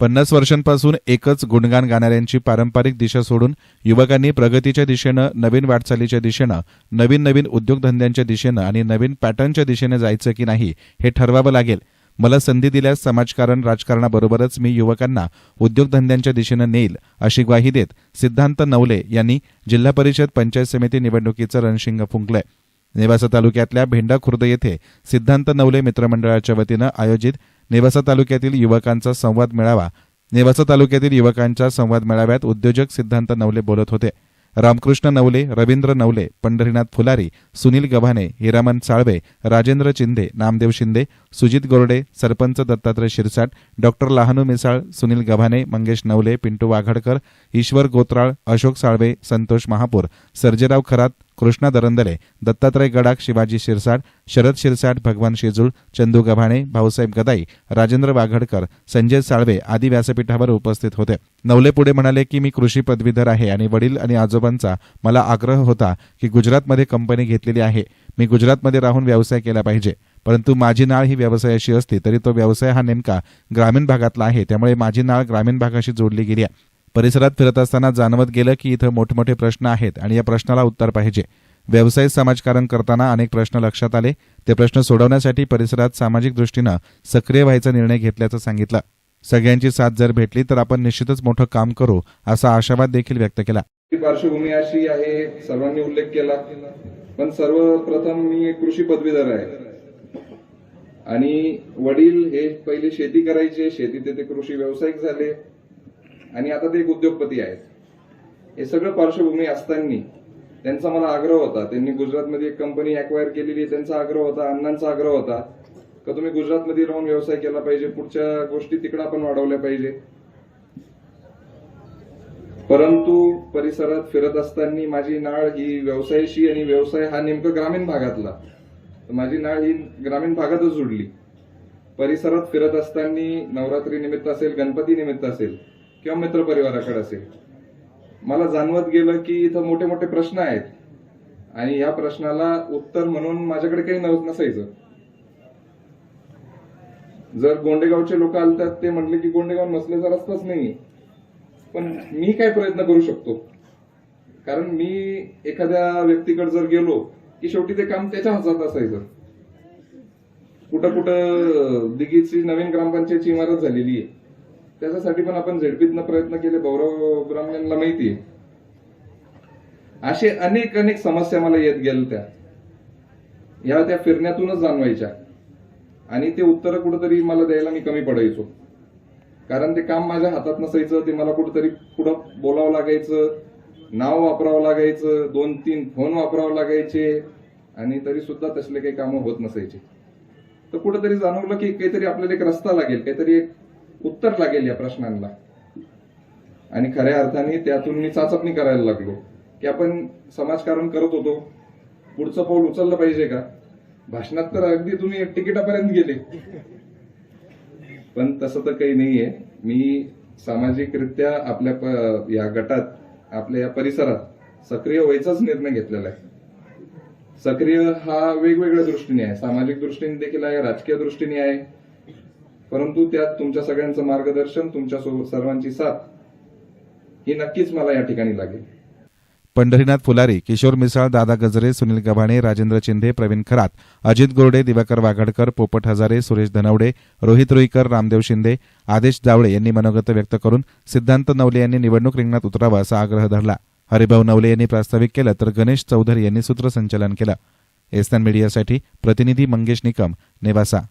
पन्नास वर्षांपासून एकच गुणगान गाणाऱ्यांची पारंपरिक दिशा सोडून युवकांनी प्रगतीच्या दिशेनं नवीन वाटचालीच्या दिशेनं नवीन नवीन उद्योगधंद्यांच्या दिशेनं आणि नवीन पॅटर्नच्या दिशेनं जायचं की नाही हे ठरवावं लागेल. मला संधी दिल्यास समाजकारण राजकारणाबरोबरच मी युवकांना उद्योगधंद्यांच्या दिशेनं नेईल अशी ग्वाही देत सिद्धांत नवले यांनी जिल्हा परिषद पंचायत समिती निवडणुकीचं रणशिंग फुंकलंय. नेवासा तालुक्यातल्या भेंडा खुर्द येथे सिद्धांत नवले मित्रमंडळाच्या वतीनं आयोजित नेवासा तालुक्यातील युवकांचा संवाद मेळावा. नेवासा तालुक्यातील युवकांच्या संवाद मेळाव्यात उद्योजक सिद्धांत नवले बोलत होते. रामकृष्ण नवले रवींद्र नवले पंढरीनाथ फुलारी सुनील गव्हाणे हिरामन साळवे राजेंद्र चिंदे नामदेव शिंदे सुजित गोरडे सरपंच दत्तात्रय शिरसाट डॉक्टर लहानू मिसाळ सुनील गव्हाणे मंगेश नवले पिंटू वाघाडकर ईश्वर गोत्राळ अशोक साळवे संतोष महापूर सर्जेराव खरात कृष्णा दरंदरे दत्तात्रय गडाख शिवाजी शिरसाट शरद शिरसाट भगवान शेजूळ चंदू गव्हाणे भाऊसाहेब गदाई राजेंद्र वाघडकर संजय साळवे आदी व्यासपीठावर उपस्थित होते. नवले पुढे म्हणाले की मी कृषी पदवीधर आहे आणि वडील आणि आजोबांचा मला आग्रह होता की गुजरातमध्ये कंपनी घेतलेली आहे. मी गुजरातमध्ये राहून व्यवसाय केला पाहिजे. परंतु माझी नाळ ही व्यवसायाशी असती तरी तो व्यवसाय हा नेमका ग्रामीण भागातला आहे त्यामुळे माझी नाळ ग्रामीण भागाशी जोडली गेली आहे. परिसरात फिरत असताना जाणवत गेलं की इथं मोठमोठे प्रश्न आहेत आणि या प्रश्नाला उत्तर पाहिजे. व्यवसाय समाजकारण करताना अनेक प्रश्न लक्षात आले. ते प्रश्न सोडवण्यासाठी परिसरात सामाजिक दृष्टीनं सक्रिय व्हायचा निर्णय घेतल्याचं सांगितलं. सगळ्यांची साथ जर भेटली तर आपण निश्चितच मोठं काम करू असा आशावाद देखील व्यक्त केला. पार्श्वभूमी अशी आहे सर्वांनी उल्लेख केला. पण सर्वप्रथम मी कृषी पदवीधर आहे. आणि वडील हे पहिले शेती करायचे शेतीत ते कृषी व्यावसायिक झाले. आणि आता ते एक उद्योगपती आहेत. हे सगळं पार्श्वभूमी असताना त्यांचा मला आग्रह होता. त्यांनी गुजरातमध्ये एक कंपनी अक्वायर केलेली त्यांचा आग्रह होता अण्णांचा आग्रह होता का तुम्ही गुजरातमध्ये राहून व्यवसाय केला पाहिजे पुढच्या गोष्टी तिकडे आपण वाढवल्या पाहिजे. परंतु परिसरात फिरत असताना माझी नाळ ही व्यवसायाशी आणि व्यवसाय हा नेमका ग्रामीण भागातला. माझी नाळ ही ग्रामीण भागातच जुडली परिसरात फिरत असताना नवरात्री निमित्त असेल गणपती निमित्त असेल किंवा मित्रपरिवाराकडे असेल. मला जाणवत गेलं की इथं मोठे मोठे प्रश्न आहेत. आणि या प्रश्नाला उत्तर म्हणून माझ्याकडे काही नव- नसायचं. जर गोंडेगावचे लोक आलतात ते म्हटले की गोंडेगाव नसल्याचा रस्ताच नाही पण मी काय प्रयत्न करू शकतो? कारण मी एखाद्या व्यक्तीकडे जर गेलो की शेवटी ते काम त्याच्या हातात असायचं. कुठं कुठं दिघीची नवीन ग्रामपंचायतची इमारत झालेली आहे. त्याच्यासाठी पण आपण झेडपीतनं प्रयत्न केले गौरव ब्राह्मणांना माहिती आहे. असे अनेक अनेक समस्या मला येत गेल्या त्या या त्या फिरण्यातूनच जाणवायच्या. आणि ते उत्तर कुठंतरी मला द्यायला मी कमी पडायचो. कारण ते काम माझ्या हातात नसायचं ते मला कुठंतरी पुढं बोलावं लागायचं नाव वापरावं लागायचं दोन तीन फोन वापरावं लागायचे आणि तरी सुद्धा तसले काही कामं होत नसायचे. तर कुठंतरी जाणवलं की काहीतरी आपल्याला एक रस्ता लागेल काहीतरी एक उत्तर लागेल या प्रश्नांना. आणि खऱ्या अर्थाने त्यातून मी चाचपणी करायला लागलो. की आपण समाजकारण करत होतो. पुढचं पाऊल उचललं पाहिजे का? भाषणात तर अगदी तुम्ही तिकिटापर्यंत गेले. पण तसं तर काही नाहीये. मी सामाजिकरित्या आपल्या या गटात आपल्या या परिसरात सक्रिय व्हायचाच निर्णय घेतलेला आहे. सक्रिय हा वेगवेगळ्या दृष्टीने आहे. सामाजिक दृष्टीने देखील आहे राजकीय दृष्टीने आहे. परंतु त्यात तुमच्या सगळ्यांचं मार्गदर्शन तुमच्या सर्वांची साथ ही नक्कीच मला या ठिकाणी लागेल. पंढरीनाथ फुलारी किशोर मिसाळ दादा गजरे सुनील गव्हाणे राजेंद्र चिंधे प्रवीण खरात अजित गोरडे दिवाकर वाघाडकर पोपट हजारे सुरेश धनवडे रोहित रुईकर रामदेव शिंदे आदेश जावळे यांनी मनोगत व्यक्त करून सिद्धांत नवले यांनी निवडणूक रिंगणात उतरावं असा आग्रह धरला. हरिभाऊ नवले यांनी प्रास्ताविक केलं तर गणेश चौधरी यांनी सूत्रसंचालन केलं. एसनान मीडियासाठी प्रतिनिधी मंगेश निकम नेवासा.